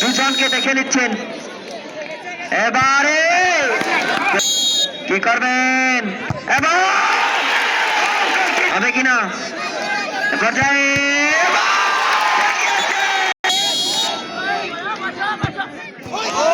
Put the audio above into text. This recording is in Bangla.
দুজনকে দেখে নিচ্ছেন। এবারে কি করবেন? এবার হবে কিনা? Oh!